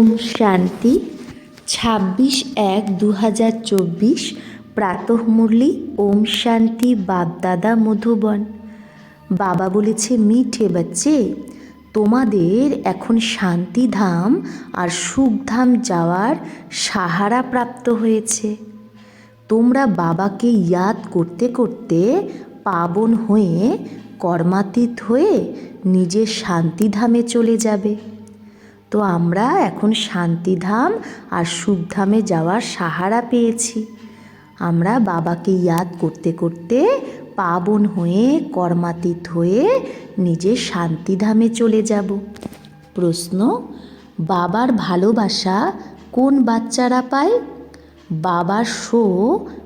ওম শান্তি, ছাব্বিশ এক দু হাজার চব্বিশ প্রাতঃমুরলি ওম শান্তি বাপদাদা মধুবন। বাবা বলেছে, মিঠে বাচ্চে, তোমাদের এখন শান্তিধাম আর সুখধাম যাওয়ার সাহারা প্রাপ্ত হয়েছে। তোমরা বাবাকে ইয়াদ করতে করতে পাবন হয়ে কর্মাতীত হয়ে নিজের শান্তিধামে চলে যাবে। তো আমরা এখন শান্তিধাম আর সুখধামে যাওয়ার সাহারা পেয়েছি। আমরা বাবাকে ইয়াদ করতে করতে পাবন হয়ে, কর্মাতীত হয়ে নিজের শান্তিধামে চলে যাব। প্রশ্ন, বাবার ভালোবাসা কোন বাচ্চারা পায়? বাবার শো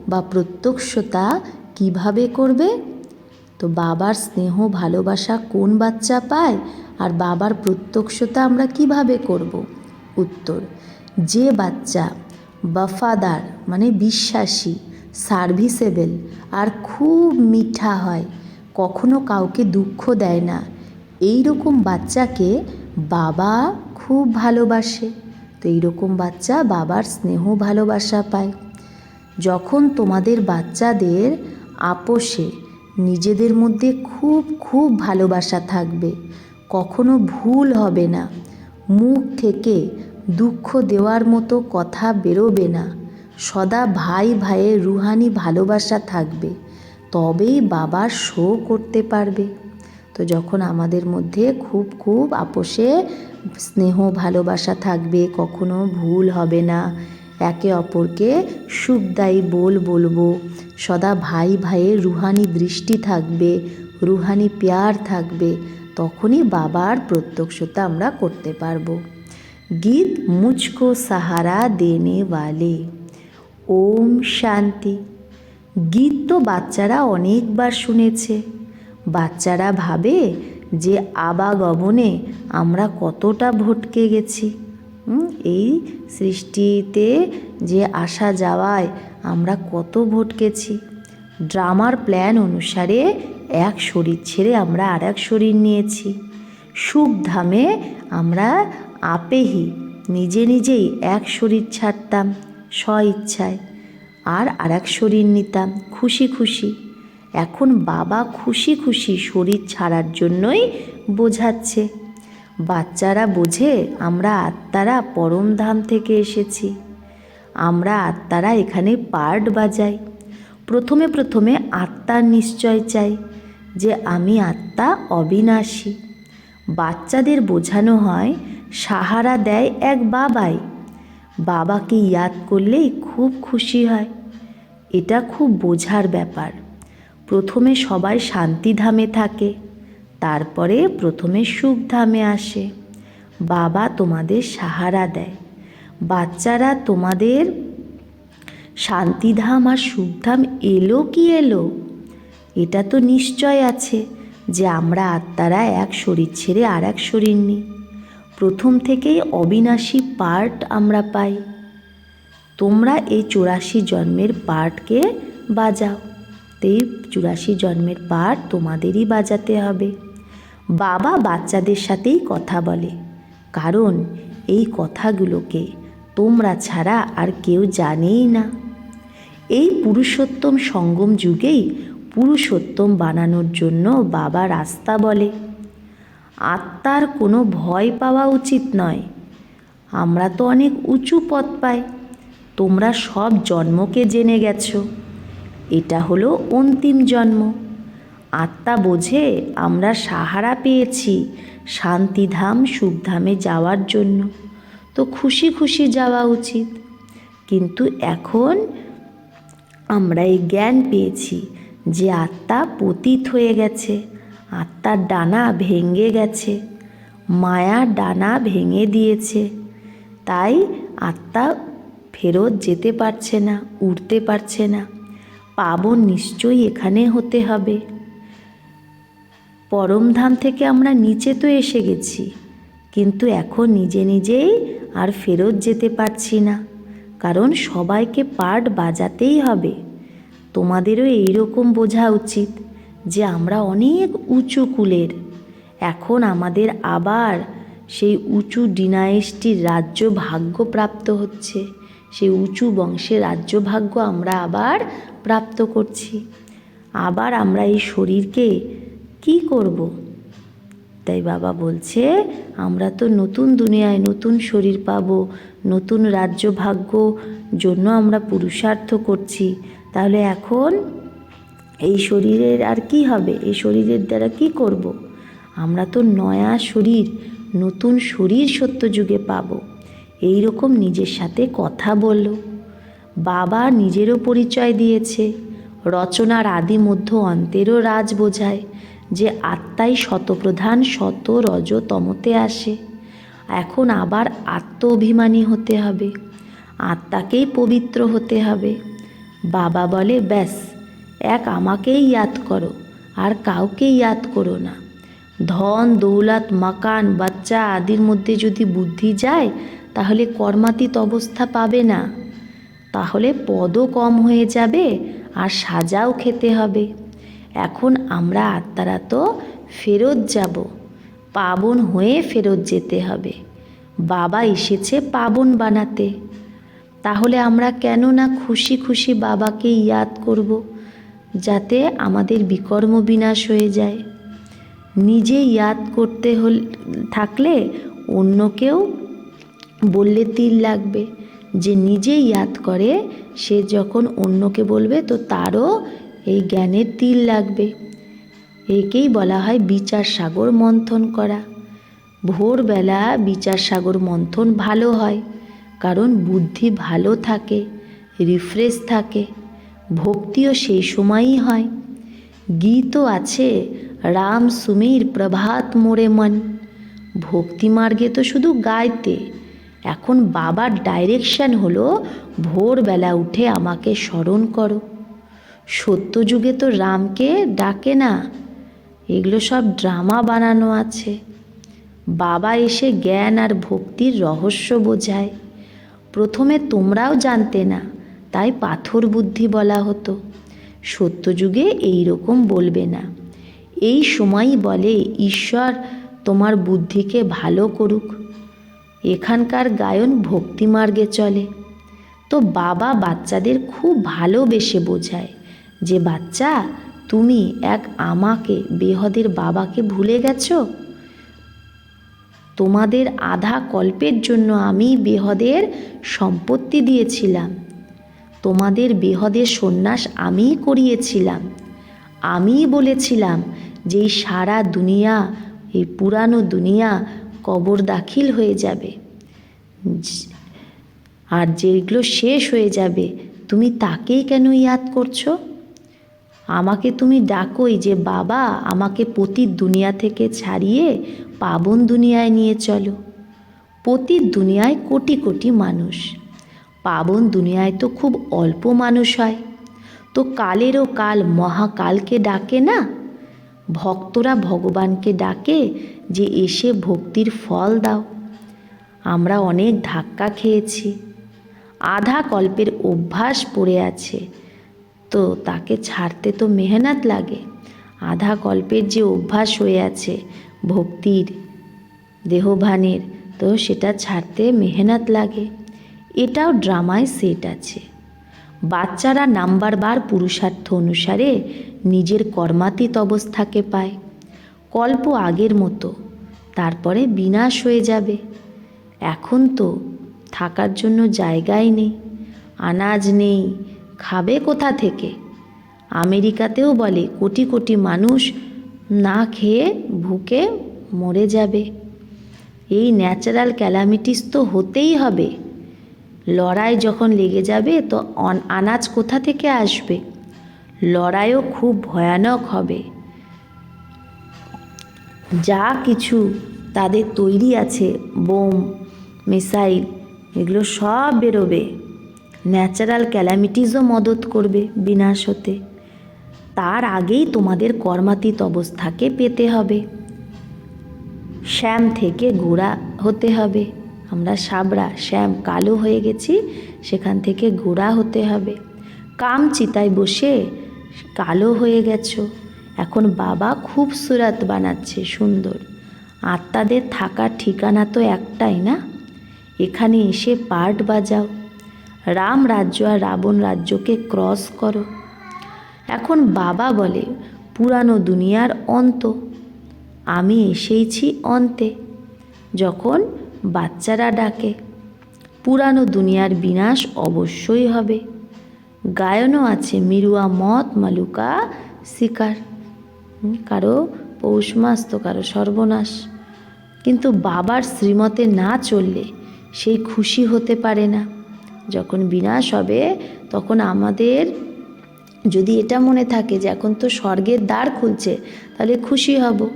বা প্রত্যক্ষতা কীভাবে করবে? তো বাবার স্নেহ ভালোবাসা কোন বাচ্চা পায়? আর বাবার প্রত্যক্ষতা আমরা কীভাবে করব? উত্তর, যে বাচ্চা বফাদার মানে বিশ্বাসী সার্ভিসেবল আর খুব মিঠা হয়, কখনো কাউকে দুঃখ দেয় না। এই রকম বাচ্চাকে বাবা খুব ভালোবাসে। তো এইরকম বাচ্চা বাবার স্নেহ ভালোবাসা পায়। যখন তোমাদের বাচ্চাদের আপোষে নিজেদের মধ্যে খুব খুব ভালোবাসা থাকবে কখনো ভুল হবে না। মুখ থেকে দুঃখ দেওয়ার মতো কথা বেরোবে না। সদা ভাই ভাইয়ের রুহানি ভালোবাসা থাকবে। তবেই বাবার শো করতে পারবে। তো যখন আমাদের মধ্যে খুব খুব আপোষে স্নেহ ভালোবাসা থাকবে, কখনো ভুল হবে না। একে অপরকে সুখদায়ী বল বলব। সদা ভাই ভাইয়ের রুহানি দৃষ্টি থাকবে, রুহানি প্যার থাকবে। তখনই বাবার প্রত্যক্ষতা আমরা করতে পারব। গীত মুঝকো সাহারা দেনে ওয়ালে ওম শান্তি। গীত তো বাচ্চারা অনেকবার শুনেছে। বাচ্চারা ভাবে যে আবাগমনে আমরা কতটা ভটকে গেছি। এই সৃষ্টিতে যে আসা যাওয়ায় আমরা কত ভটকেছি। ড্রামার প্ল্যান অনুসারে এক শরীর ছেড়ে আমরা আর এক শরীর নিয়েছি। সুখধামে আমরা আপেহি, নিজে নিজেই এক শরীর ছাড়তাম স্ব ইচ্ছায় আর আর এক শরীর নিতাম, খুশি খুশি। এখন বাবা খুশি খুশি শরীর ছাড়ার জন্যই বোঝাচ্ছে। বাচ্চারা বোঝে আমরা আত্মারা পরমধাম থেকে এসেছি। আমরা আত্মারা এখানে পার্ট বাজাই। প্রথমে প্রথমে আত্মার নিশ্চয় চাই যে আমি আত্মা অবিনাশী। বাচ্চাদের বোঝানো হয়, সাহারা দেয় এক বাবাই। বাবাকে ইয়াদ করলেই খুব খুশি হয়। এটা খুব বোঝার ব্যাপার। প্রথমে সবাই শান্তিধামে থাকে, তারপরে প্রথমে সুখধামে আসে। বাবা তোমাদের সাহারা দেয়। বাচ্চারা তোমাদের শান্তিধাম আর সুখধাম এলো কি এলো? এটা তো নিশ্চয় আছে যে আমরা আত্মারা এক শরীর ছেড়ে আর এক শরীর নিই। প্রথম থেকেই অবিনাশী পার্ট আমরা পাই। তোমরা এই চুরাশি জন্মের পার্টকে বাজাও। তো এই চুরাশি জন্মের পার্ট তোমাদেরই বাজাতে হবে। বাবা বাচ্চাদের সাথেই কথা বলে। কারণ এই কথাগুলোকে তোমরা ছাড়া আর কেউ জানেই না। এই পুরুষোত্তম সঙ্গম যুগেই পুরুষোত্তম বানানোর জন্য বাবা রাস্তা বলে। আত্মার কোনো ভয় পাওয়া উচিত নয়। আমরা তো অনেক উঁচু পথ পাই। তোমরা সব জন্মকে জেনে গেছো। এটা হলো অন্তিম জন্ম। আত্মা বোঝে আমরা সাহারা পেয়েছি শান্তিধাম সুখধামে যাওয়ার জন্য। তো খুশি খুশি যাওয়া উচিত। কিন্তু এখন আমরা এই জ্ঞান পেয়েছি যে আত্মা পতিত হয়ে গেছে, আত্মার ডানা ভেঙে গেছে মায়ার ডানা ভেঙে দিয়েছে। তাই আত্মা ফেরত যেতে পারছে না উঠতে পারছে না। পাবন নিশ্চয়ই এখানে হতে হবে। পরমধাম থেকে আমরা নিচে তো এসে গেছি, কিন্তু এখন নিজে নিজেই আর ফেরত যেতে পারছি না। কারণ সবাইকে পার্ট বাজাতেই হবে। তোমাদেরও এই রকম বোঝা উচিত যে আমরা অনেক উঁচু কুলের। এখন আমাদের আবার সেই উঁচু ডিনাইস্টির রাজ্য ভাগ্য প্রাপ্ত হচ্ছে। সেই উঁচু বংশের রাজ্য ভাগ্য আমরা আবার প্রাপ্ত করছি। আবার আমরা এই শরীরকে কি করব? তাই বাবা বলছে, আমরা তো নতুন দুনিয়ায় নতুন শরীর পাব নতুন রাজ্য ভাগ্য জন্য আমরা পুরুষার্থ করছি। তাহলে এখন এই শরীরের আর কি হবে? এই শরীরের দ্বারা কি করব। আমরা তো নয়া শরীর, নতুন শরীর সত্যযুগে পাব। এই রকম নিজের সাথে কথা বলল। বাবা নিজেরও পরিচয় দিয়েছে। রচনার আদি মধ্য অন্তেরও রাজ বোঝায় যে আত্মাই শতপ্রধান, শত রজ তমতে আসে। এখন আবার আত্ম অভিমানী হতে হবে। আত্মাকেই পবিত্র হতে হবে। বাবা বলে, ব্যাস, এক আমাকেই ইয়াদ করো, আর কাউকে ইয়াদ করো না। ধন, দৌলত, মাকান, বাচ্চা আদির মধ্যে যদি বুদ্ধি যায়, তাহলে কর্মাতীত অবস্থা পাবে না। তাহলে পদও কম হয়ে যাবে, আর সাজাও খেতে হবে। এখন আমরা আত্মারা তো ফেরত যাব। পাবন হয়ে ফেরত যেতে হবে। বাবা এসেছে পাবন বানাতে। তাহলে আমরা কেন না খুশি খুশি বাবাকে ইয়াদ করব, যাতে আমাদের বিকর্ম বিনাশ হয়ে যায়। নিজে ইয়াদ করতে হল, থাকলে অন্যকেও বললে তিল লাগবে। যে নিজে ইয়াদ করে, সে যখন অন্যকে বলবে, তো তারও এই জ্ঞানের তিল লাগবে। একেই বলা হয় বিচার সাগর মন্থন করা। ভোরবেলা বিচার সাগর মন্থন ভালো হয়, কারণ বুদ্ধি ভালো থাকে রিফ্রেশ থাকে, ভক্তিও সেই সময়ই হয়। গীতও আছে, রাম সুমির প্রভাত মোড়ে মন। ভক্তি মার্গে তো শুধু গাইতে। এখন বাবার ডাইরেকশন হলো, ভোরবেলা উঠে আমাকে স্মরণ করো। সত্যযুগে তো রামকে ডাকে না এগুলো সব ড্রামা বানানো আছে। বাবা এসে জ্ঞান আর ভক্তির রহস্য বোঝায়। প্রথমে তোমরাও জানতে না, তাই পাথর বুদ্ধি বলা হতো। সত্যযুগে এই রকম বলবে না। এই সময়ই বলে, ঈশ্বর তোমার বুদ্ধিকে ভালো করুক। এখানকার গায়ন ভক্তিমার্গে চলে। তো বাবা বাচ্চাদের খুব ভালোবেসে বোঝায় যে বাচ্চা তুমি এক আমাকে, বেহদের বাবাকে ভুলে গেছ? তোমাদের আধা কল্পের জন্য আমি বেহদের সম্পত্তি দিয়েছিলাম। তোমাদের বেহদের সন্ন্যাস আমিই করিয়েছিলাম। আমিই বলেছিলাম যে সারা দুনিয়া, এই পুরানো দুনিয়া কবর দাখিল হয়ে যাবে। আর যেগুলো শেষ হয়ে যাবে, তুমি তাকেই কেন ইয়াদ করছ? আমাকে তুমি ডাকোই যে, বাবা, আমাকে পতির দুনিয়া থেকে ছাড়িয়ে পাবন দুনিয়ায় নিয়ে চলো। পতির দুনিয়ায় কোটি কোটি মানুষ। পাবন দুনিয়ায় তো খুব অল্প মানুষ হয়। তো কালেরও কাল মহাকালকে ডাকে না? ভক্তরা ভগবানকে ডাকে যে, এসে ভক্তির ফল দাও। আমরা অনেক ধাক্কা খেয়েছি। আধা কল্পের অভ্যাস পড়ে আছে। তো তাকে ছাড়তে তো মেহনত লাগে। আধা কল্পের যে অভ্যাস হয়ে আছে, ভক্তির, দেহভানের, তো সেটা ছাড়তে মেহনত লাগে। এটাও ড্রামায় সেট আছে। বাচ্চারা নাম্বার বার পুরুষার্থ অনুসারে নিজের কর্মাতীত অবস্থাকে পায়। কল্প আগের মতো, তারপরে বিনাশ হয়ে যাবে। এখন তো থাকার জন্য জায়গাই নেই, আনাজ নেই খাবে কোথা থেকে? আমেরিকাতেও বলে, কোটি কোটি মানুষ না খেয়ে ভুকে মরে যাবে। এই ন্যাচারাল ক্যালামিটিস তো হতেই হবে। লড়াই যখন লেগে যাবে, তো আনাজ কোথা থেকে আসবে? লড়াইও খুব ভয়ানক হবে। যা কিছু তাদের তৈরি আছে, বোম, মিসাইল, এগুলো সব বেরোবে। ন্যাচারাল ক্যালামিটিসও মদত করবে বিনাশ হতে। তার আগেই তোমাদের কর্মাতীত অবস্থাকে পেতে হবে। শ্যাম থেকে গোড়া হতে হবে। আমরা সাবরা, শ্যাম কালো হয়ে গেছি, সেখান থেকে গোড়া হতে হবে। কাম চিতায় বসে কালো হয়ে গেছো। এখন বাবা খুব সুরাত বানাচ্ছে, সুন্দর। আত্মাদের থাকার ঠিকানা তো একটাই না? এখানে এসে পার্ট বাজাও। রাম রাজ্য আর রাবণ রাজ্যকে ক্রস করো। এখন বাবা বলে, পুরানো দুনিয়ার অন্ত, আমি এসেইছি অন্তে। যখন বাচ্চারা ডাকে, পুরানো দুনিয়ার বিনাশ অবশ্যই হবে। গায়নও আছে মিরুয়া মত মালুকা শিকার। কারও পৌষ মাস তো কারও সর্বনাশ। কিন্তু বাবার শ্রীমতে না চললে সেই খুশি হতে পারে না। যখন বিনাশ হবে, তখন আমাদের যদি এটা মনে থাকে যে এখন তো স্বর্গের দ্বার খুলছে, তাহলে খুশি হব।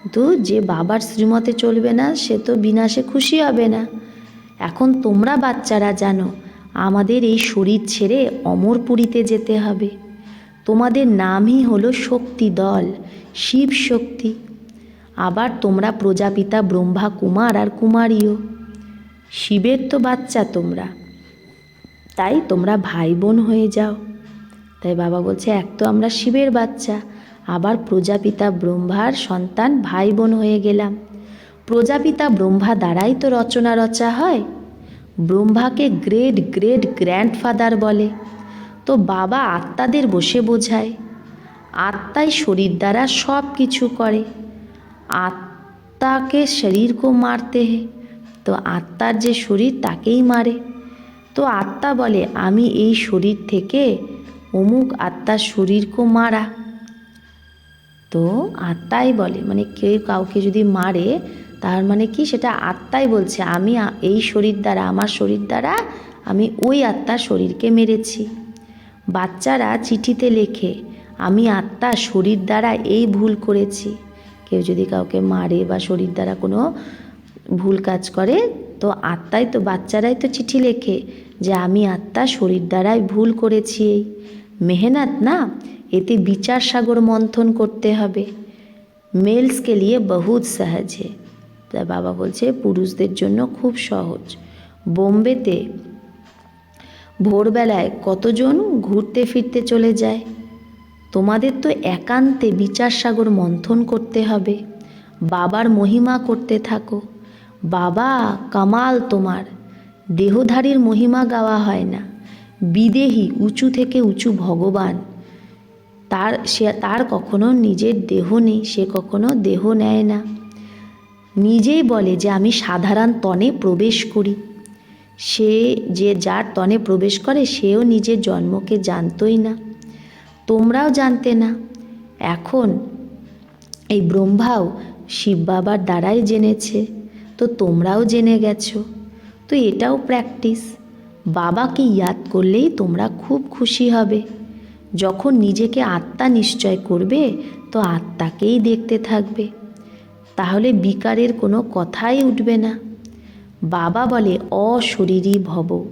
কিন্তু যে বাবার শ্রীমতে চলবে না, সে তো বিনাশে খুশি হবে না। এখন তোমরা বাচ্চারা জানো, আমাদের এই শরীর ছেড়ে অমরপুরীতে যেতে হবে। তোমাদের নামই হলো শক্তি দল, শিব শক্তি। আবার তোমরা প্রজাপিতা ব্রহ্মা কুমার আর কুমারীও। শিবের তো বাচ্চা তোমরা। তাই তোমরা ভাই বোন হয়ে যাও। তাই বাবা বলছে, এক তো আমরা শিবের বাচ্চা, আবার প্রজাপিতা ব্রহ্মার সন্তান ভাই বোন হয়ে গেলাম। প্রজাপিতা ব্রহ্মা দ্বারাই তো রচনা রচা হয়। ব্রহ্মাকে গ্রেট গ্রেট গ্র্যান্ডফাদার বলে। তো বাবা আত্মাদের বসে বোঝায়। আত্মাই শরীর দ্বারা সব কিছু করে। আত্মাকে শরীর কো মারতে হে। তো আত্মার যে শরীর, তাকেই মারে। তো আত্মা বলে, আমি এই শরীর থেকে অমুক আত্মার শরীরকে মারা। তো আত্মাই বলে মানে কেউ কাউকে যদি মারে, তার মানে কি? সেটা আত্মাই বলছে, আমি এই শরীর দ্বারা, আমার শরীর দ্বারা, আমি ওই আত্মার শরীরকে মেরেছি। বাচ্চারা চিঠিতে লেখে, আমি আত্মা শরীর দ্বারা এই ভুল করেছি। কেউ যদি কাউকে মারে বা শরীর দ্বারা কোনো ভুল কাজ করে তো আত্মাই তো বাচ্চারাই তো চিঠি লেখে যে আমি আত্মা শরীর দ্বারাই ভুল করেছি। এই মেহনত না, এতে বিচার সাগর মন্থন করতে হবে। মেলসকে লিয়ে বহুত সহজ হে তা বাবা বলছে, পুরুষদের জন্য খুব সহজ। বোম্বেতে ভোরবেলায় কতজন ঘুরতে ফিরতে চলে যায়? তোমাদের তো একান্তে বিচার সাগর মন্থন করতে হবে। বাবার মহিমা করতে থাকো। বাবা, কামাল তোমার। দেহধারীর মহিমা গাওয়া হয় না। বিদেহী, উঁচু থেকে উঁচু ভগবান। তার, সে, তার কখনো নিজের দেহ নেই, সে কখনো দেহ নেয় না। নিজেই বলে যে আমি সাধারণ তনে প্রবেশ করি। সে, যে যার তনে প্রবেশ করে, সেও নিজের জন্মকে জানতই না। তোমরাও জানতে না। এখন এই ব্রহ্মাও শিব বাবার দ্বারাই জেনেছে। তো তোমরাও জেনে গেছো। তো এটাও প্র্যাকটিস বাবাকে ইয়াদ করলেই তোমরা খুব খুশি হবে। যখন নিজেকে আত্মা নিশ্চয় করবে, তো আত্মাকেই দেখতে থাকবে। তাহলে বিকারের কোনো কথাই উঠবে না। বাবা বলে, অশরীরী ভব।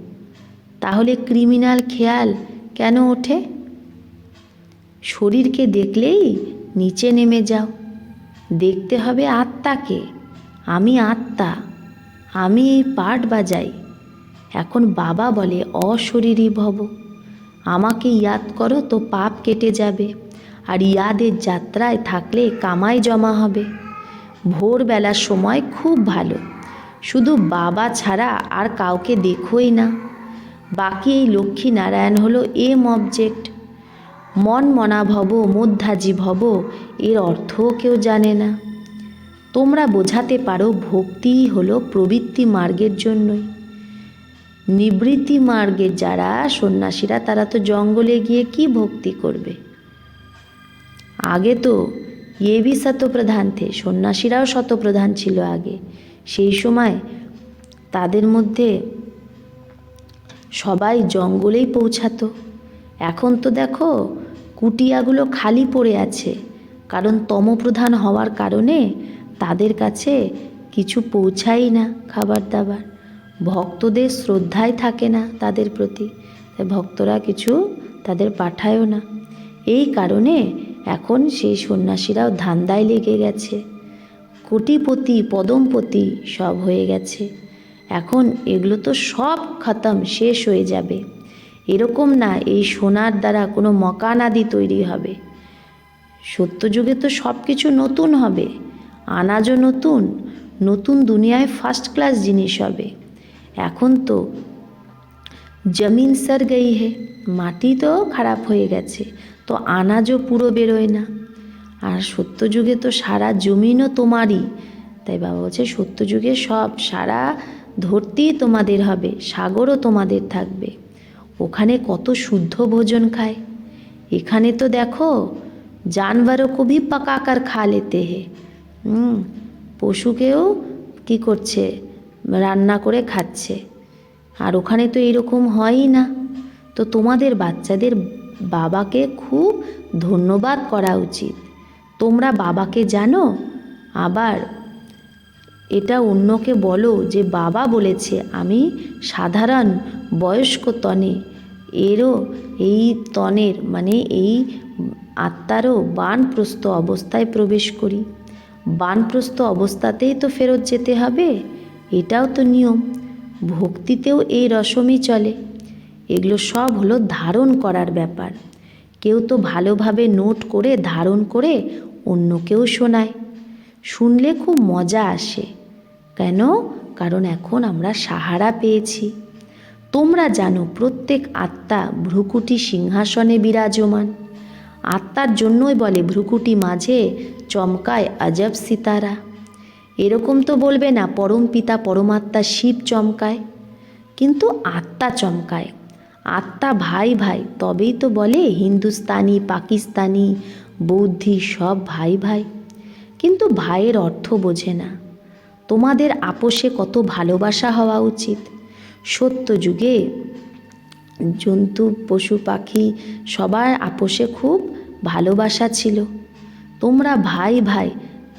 তাহলে ক্রিমিনাল খেয়াল কেন ওঠে? শরীরকে দেখলেই নিচে নেমে যাও। দেখতে হবে আত্মাকে। আমি আত্মা, আমি এই পাট বাজাই। এখন বাবা বলে, অশরীরী ভব, আমাকে ইয়াদ করো তো পাপ কেটে যাবে, আর ইয়াদের যাত্রায় থাকলে কামাই জমা হবে। ভোরবেলার সময় খুব ভালো, শুধু বাবা ছাড়া আর কাউকে দেখোই না। বাকি এই লক্ষ্মী নারায়ণ হলো এম অবজেক্ট। মন মনা ভব মধ্যাজি ভব, এর অর্থও কেউ জানে না। তোমরা বোঝাতে পারো ভক্তিই হলো প্রবৃত্তি মার্গের জন্যই। নিবৃত্তি মার্গের যারা সন্ন্যাসীরা, তারা তো জঙ্গলে গিয়ে কি ভক্তি করবে? আগে তো ইয়ে বি শতপ্রধান থে সন্ন্যাসীরাও শতপ্রধান ছিল আগে। সেই সময় তাদের মধ্যে সবাই জঙ্গলেই পৌঁছাতো। এখন তো দেখো, কুটিয়াগুলো খালি পড়ে আছে। কারণ তমপ্রধান হওয়ার কারণে তাদের কাছে কিছু পৌঁছাই না খাবার দাবার। ভক্তদের শ্রদ্ধাই থাকে না তাদের প্রতি। ভক্তরা কিছু তাদের পাঠায়ও না। এই কারণে এখন সেই সন্ন্যাসীরাও ধান্দায় লেগে গেছে। কোটিপতি, পদমপতি সব হয়ে গেছে। এখন এগুলো তো সব খতম, শেষ হয়ে যাবে। এরকম না এই সোনার দ্বারা কোনো মকান আদি তৈরি হবে। সত্যযুগে তো সব কিছু নতুন হবে। আনাজও নতুন নতুন দুনিয়ায় ফার্স্ট ক্লাস জিনিস হবে। এখন তো জমিন সার গেই হে, মাটি তো খারাপ হয়ে গেছে, তো আনাজও পুরো বেরোয় না। আর সত্যযুগে তো সারা জমিনও তোমারই, তাই বাবা বলছে সত্যযুগে সব সারা ধরতেই তোমাদের হবে, সাগরও তোমাদের থাকবে। ওখানে কত শুদ্ধ ভোজন খায়। এখানে তো দেখো জানবারও কবি পাকাকার খা লেতে হে। হুম, পশুকেও কি করছে? রান্না করে খাচ্ছে। আর ওখানে তো এরকম হয়ই না। তো তোমাদের বাচ্চাদের বাবাকে খুব ধন্যবাদ করা উচিত। তোমরা বাবাকে জানো? আবার এটা অন্যকে বলো যে, বাবা বলেছে, আমি সাধারণ বয়স্ক তনে। এরও এই তনের মানে এই আত্মারও বানপ্রস্ত অবস্থায় প্রবেশ করি। বানপ্রস্ত অবস্থাতেই তো ফেরত যেতে হবে, এটাও তো নিয়ম। ভক্তিতেও এই রসমই চলে। এগুলো সব হলো ধারণ করার ব্যাপার। কেউ তো ভালোভাবে নোট করে ধারণ করে অন্যকেও শোনায়। শুনলে খুব মজা আসে। কেন? কারণ এখন আমরা সাহারা পেয়েছি। তোমরা জানো প্রত্যেক আত্মা ভ্রুকুটি সিংহাসনে বিরাজমান। আত্মার জন্যই বলে ভ্রুকুটি মাঝে, চমকায় আজব সিতারা। এরকম তো বলবে না, পরম পিতা পরমাত্মা শিব চমকায়। কিন্তু আত্মা চমকায়। আত্মা ভাই ভাই, তবেই তো বলে হিন্দুস্তানি, পাকিস্তানি, বৌদ্ধি সব ভাই ভাই। কিন্তু ভাইয়ের অর্থ বোঝে না। তোমাদের আপোষে কত ভালোবাসা হওয়া উচিত। সত্য যুগে জন্তু, পশু, পাখি সবার আপোষে খুব ভালোবাসা ছিল। তোমরা ভাই ভাই,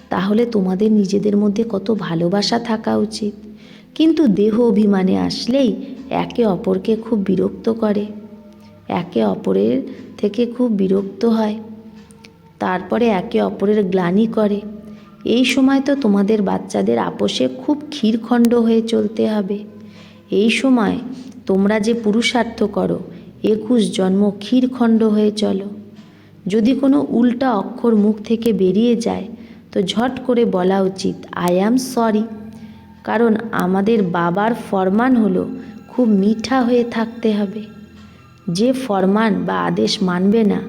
তাহলে তোমাদের নিজেদের মধ্যে কত ভালোবাসা থাকা উচিত। কিন্তু দেহ অভিমানে আসলেই একে অপরকে খুব বিরক্ত করে। একে অপরের থেকে খুব বিরক্ত হয়। তারপরে একে অপরের গ্লানি করে। এই সময় তো তোমাদের বাচ্চাদের আপোষে খুব ক্ষীরখণ্ড হয়ে চলতে হবে। এই সময় তোমরা যে পুরুষার্থ করো, একুশ জন্ম ক্ষীরখণ্ড হয়ে চলো। যদি কোনো উল্টা অক্ষর মুখ থেকে বেরিয়ে যায়, তো ঝট করে বলা উচিত আই অ্যাম সরি কারণ আমাদের বাবার ফরমান হলো, খুব মিঠা হয়ে থাকতে হবে। যে ফরমান বা আদেশ মানবে না,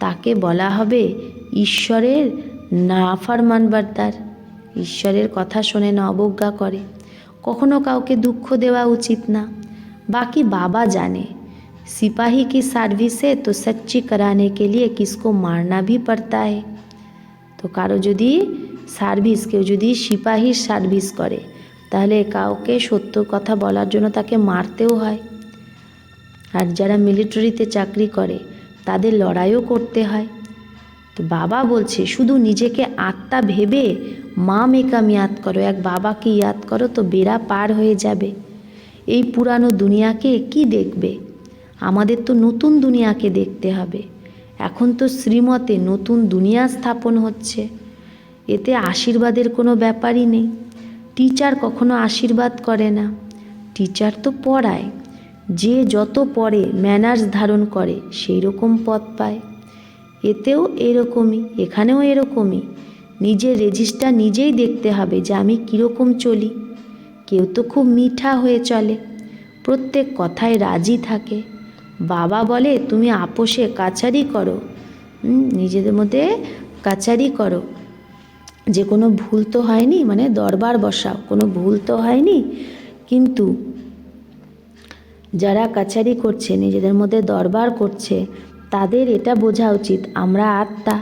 তাকে বলা হবে, ঈশ্বরের না ফরমান বার্তার। ঈশ্বরের কথা শোনে না অবজ্ঞা করে। কখনো কাউকে দুঃখ দেওয়া উচিত না। বাকি বাবা জানে सिपाही की सर्विस है तो सच्ची कराने के लिए किसको मारना भी पड़ता है তো কারো যদি সার্ভিস কেউ যদি সিপাহীর সার্ভিস করে তাহলে কাউকে সত্য কথা বলার জন্য তাকে মারতেও হয় আর যারা মিলিটারিতে চাকরি করে তাদের লড়াইও করতে হয় তো বাবা বলছে শুধু নিজেকে আত্মা ভেবে মা মেকাম ইয়াদ করো এক বাবাকে ইয়াদ করো তো বেড়া পার হয়ে যাবে এই পুরানো দুনিয়াকে কি দেখবে আমাদের তো নতুন দুনিয়াকে দেখতে হবে। এখন তো শ্রীমতে নতুন দুনিয়া স্থাপন হচ্ছে। এতে আশীর্বাদের কোনো ব্যাপারই নেই। টিচার কখনো আশীর্বাদ করে না। টিচার তো পড়ায়। যে যত পড়ে, ম্যানার্স ধারণ করে সেই রকম পথ পায়। এতেও এরকমই, এখানেও এরকমই। নিজের রেজিস্টার নিজেই দেখতে হবে যে আমি কীরকম চলি। কেউ তো খুব মিঠা হয়ে চলে। প্রত্যেক কথায় রাজি থাকে। বাবা বলে, তুমি আপোষে কাছারি করো। নিজেদের মধ্যে কাছারি করো। যে কোনো ভুল তো হয়নি মানে দরবার বসাও, কোনো ভুল তো হয়নি। কিন্তু যারা কাছারি করছে, নিজেদের মধ্যে দরবার করছে, তাদের এটা বোঝা উচিত, আমরা আত্মা।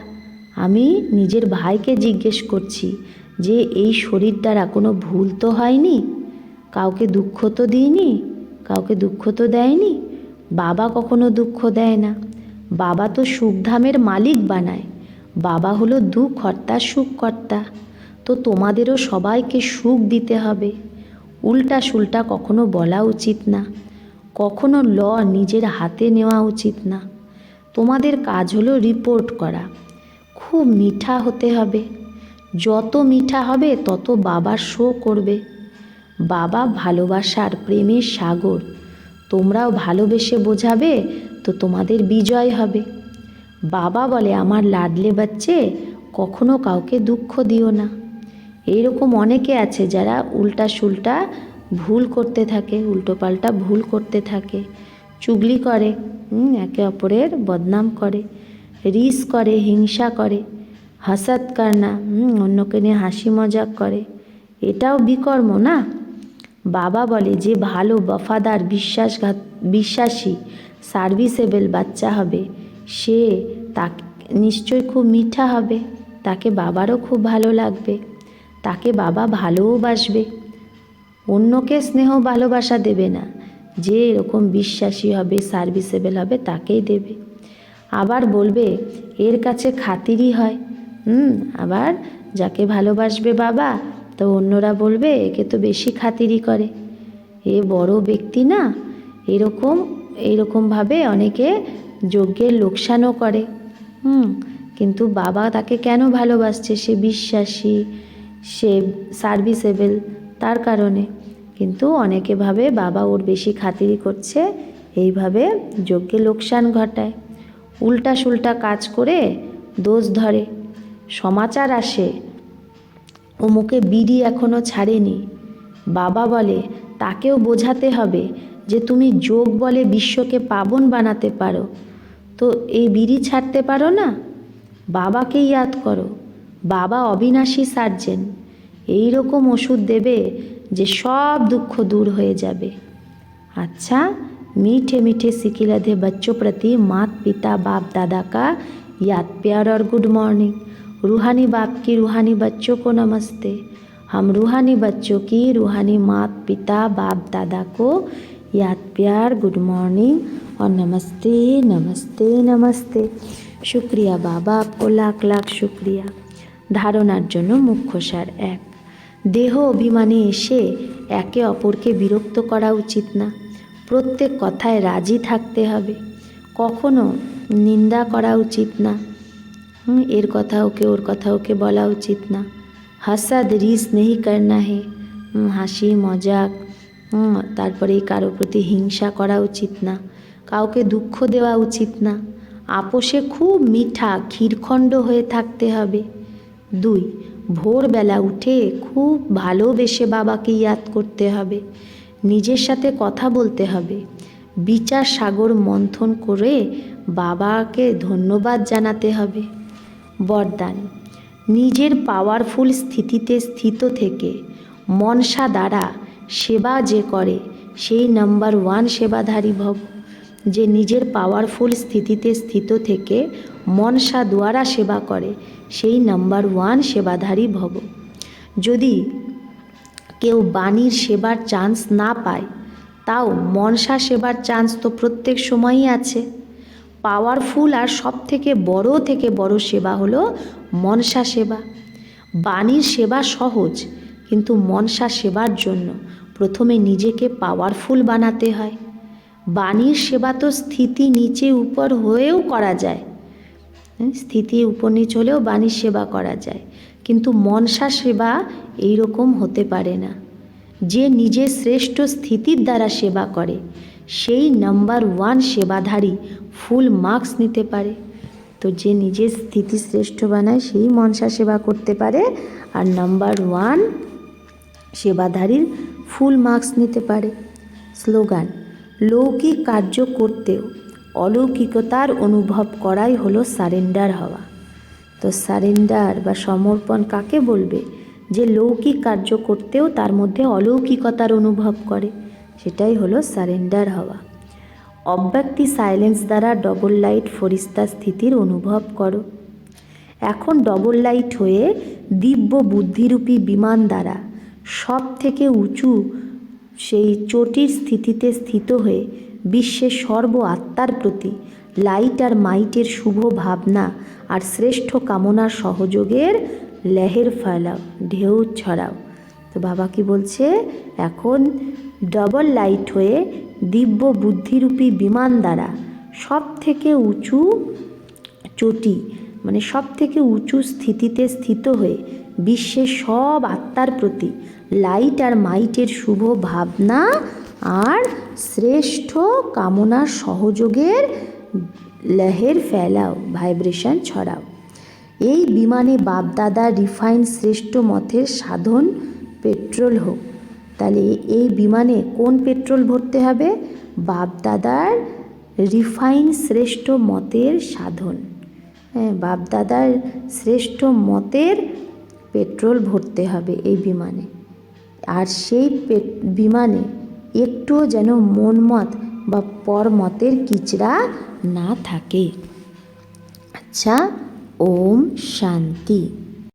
আমি নিজের ভাইকে জিজ্ঞেস করছি যে, এই শরীর দ্বারা কোনো ভুল তো হয়নি? কাউকে দুঃখ তো দিইনি? কাউকে দুঃখ তো দেয়নি? বাবা কখনো দুঃখ দেয় না। বাবা তো সুখধামের মালিক বানায়। বাবা হলো দুঃখকর্তা, সুখকর্তা। তো তোমাদেরও সবাইকে সুখ দিতে হবে। উল্টা সুলটা কখনো বলা উচিত না। কখনো ল নিজের হাতে নেওয়া উচিত না। তোমাদের কাজ হলো রিপোর্ট করা। খুব মিঠা হতে হবে। যত মিঠা হবে, তত বাবা শো করবে। বাবা ভালোবাসার প্রেমের সাগর। তোমরাও ভালোবেসে বোঝাবে, তো তোমাদের বিজয় হবে। বাবা বলে, আমার লাডলে বাচ্চে, কখনো কাউকে দুঃখ দিও না। এইরকম অনেকে আছে যারা উল্টা সুলটা ভুল করতে থাকে, উল্টোপাল্টা ভুল করতে থাকে। চুগলি করে একে অপরের বদনাম করে, রিস করে, হিংসা করে হাসাত কারনা অন্যকে নিয়ে হাসি মজাক করে। এটাও বিকর্ম না? বাবা বলে যে ভালো বফাদার বিশ্বাসঘাত বিশ্বাসী সার্ভিসেবল বাচ্চা হবে। সে তাকে নিশ্চয় খুব মিঠা হবে। তাকে বাবারও খুব ভালো লাগবে। তাকে বাবা ভালোবাসবে অন্যকে স্নেহ ভালোবাসা দেবে না। যে এরকম বিশ্বাসী হবে সার্ভিসেবল হবে, তাকেই দেবে। আবার বলবে, এর কাছে খাতিরই হয়। হুম, আবার যাকে ভালোবাসবে বাবা তো অন্যরা বলবে, একে তো বেশি খাতিরই করে। এ বড় ব্যক্তি না, এরকম এইরকমভাবে অনেকে যজ্ঞের লোকসানও করে। হুম, কিন্তু বাবা তাকে কেন ভালোবাসছে? সে বিশ্বাসী, সে সার্ভিসেবল তার কারণে। কিন্তু অনেকে ভাবে বাবা ওর বেশি খাতিরি করছে, এইভাবে যজ্ঞে লোকসান ঘটায়। উল্টা সুলটা কাজ করে দোষ ধরে। সমাচার আসে অমুকে বিড়ি এখনও ছাড়েনি বাবা বলে তাকেও বোঝাতে হবে যে তুমি যোগ বলে বিশ্বকে পাবন বানাতে পারো তো এই বিড়ি ছাড়তে পারো না বাবাকে ইয়াদ করো বাবা অবিনাশী সার্জেন এই রকম ওষুধ দেবে যে সব দুঃখ দূর হয়ে যাবে अच्छा मीठे मीठे सिकिलधे बच्चों प्रति मात पिता बाप दादा का याद प्यार और गुड मॉर्निंग रूहानी बाप की रूहानी बच्चों को नमस्ते हम रूहानी बच्चों की रूहानी मात पिता बाप दादा को याद प्यार गुड मॉर्निंग और नमस्ते नमस्ते नमस्ते शुक्रिया बाबा आपको लाख लाख शुक्रिया ধারণার জন্য মুখ্য সার এক দেহ অভিমানে এসে একে অপরকে বিরক্ত করা উচিত না প্রত্যেক কথায় রাজি থাকতে হবে কখনো নিন্দা করা উচিত না হুম, এর কথা ওকে ওর কথা ওকে বলা উচিত না। হাসাদ রিস নেই করনা হে। হাসি মজাক হুম, তারপরে কারও প্রতি হিংসা করা উচিত না। কাউকে দুঃখ দেওয়া উচিত না। আপোষে খুব মিঠা ক্ষীরখণ্ড হয়ে থাকতে হবে। দুই ভোরবেলা উঠে খুব ভালোবেসে বাবাকে ইয়াদ করতে হবে। নিজের সাথে কথা বলতে হবে। বিচার সাগর মন্থন করে বাবাকে ধন্যবাদ জানাতে হবে। বরদান। নিজের পাওয়ারফুল স্থিতিতে স্থিত থেকে মনসা দ্বারা সেবা যে করে, সেই নাম্বার ওয়ান সেবাধারী ভব। যে নিজের পাওয়ারফুল স্থিতিতে স্থিত থেকে মনসা দ্বারা সেবা করে, সেই নাম্বার ওয়ান সেবাধারী ভব। যদি কেউ বাণীর সেবার চান্স না পায়, তাও মনসা সেবার চান্স তো প্রত্যেক সময়ই আছে। পাওয়ারফুল আর সব থেকে বড় থেকে বড় সেবা হলো মনসা সেবা। বাণীর সেবা সহজ কিন্তু মনসা সেবার জন্য প্রথমে নিজেকে পাওয়ারফুল বানাতে হয়। বাণীর সেবা তো স্থিতি নিচে উপর হয়েও করা যায়। হ্যাঁ, স্থিতি উপর নিচ হলেও বাণীর সেবা করা যায়। কিন্তু মনসা সেবা এই রকম হতে পারে না। যে নিজের শ্রেষ্ঠ স্থিতির দ্বারা সেবা করে সেই নাম্বার ওয়ান সেবাধারী ফুল মার্কস নিতে পারে। তো যে নিজের স্থিতি শ্রেষ্ঠ বানায় সেই মনসা সেবা করতে পারে আর নাম্বার ওয়ান সেবাধারীর ফুল মার্কস নিতে পারে। স্লোগান, লৌকিক কার্য করতেও অলৌকিকতার অনুভব করাই হলো সারেন্ডার হওয়া। তো সারেন্ডার বা সমর্পণ কাকে বলবে? যে লৌকিক কার্য করতেও তার মধ্যে অলৌকিকতার অনুভব করে। সেটাই হলো সারেন্ডার হওয়া। অব্যক্তি সাইলেন্স দ্বারা ডবল লাইট ফরিস্তা স্থিতির অনুভব করো। এখন ডবল লাইট হয়ে দিব্য বুদ্ধিরূপী বিমান দ্বারা সব থেকে উঁচু সেই চটির স্থিতিতে স্থিত হয়ে বিশ্বের সর্ব আত্মার প্রতি লাইট আর মাইটের শুভ ভাবনা আর শ্রেষ্ঠ কামনার সহযোগের লেহের ফেলাও, ঢেউ ছড়াও। তো বাবা কি বলছে? এখন ডবল লাইট হয়ে দিব্য বুদ্ধিরূপী বিমান দ্বারা সব থেকে উঁচু চটি মানে সব থেকে উঁচু স্থিতিতে স্থিত হয়ে বিশ্বের সব আত্মার প্রতি লাইট আর মাইটের শুভ ভাবনা আর শ্রেষ্ঠ কামনার সহযোগের লেহের ফেলাও ভাইব্রেশন ছড়াও। এই বিমানে বাপদাদা রিফাইন শ্রেষ্ঠ মথের সাধন পেট্রোল হোক। তাহলে এই বিমানে কোন পেট্রোল ভরতে হবে? বাপদাদার রিফাইন শ্রেষ্ঠ মতের সাধন। হ্যাঁ বাপদাদার শ্রেষ্ঠ মতের পেট্রোল ভরতে হবে এই বিমানে। আর সেই বিমানে একটুও যেন মনমত বা পরমতের কিচড়া না থাকে। আচ্ছা ওম শান্তি।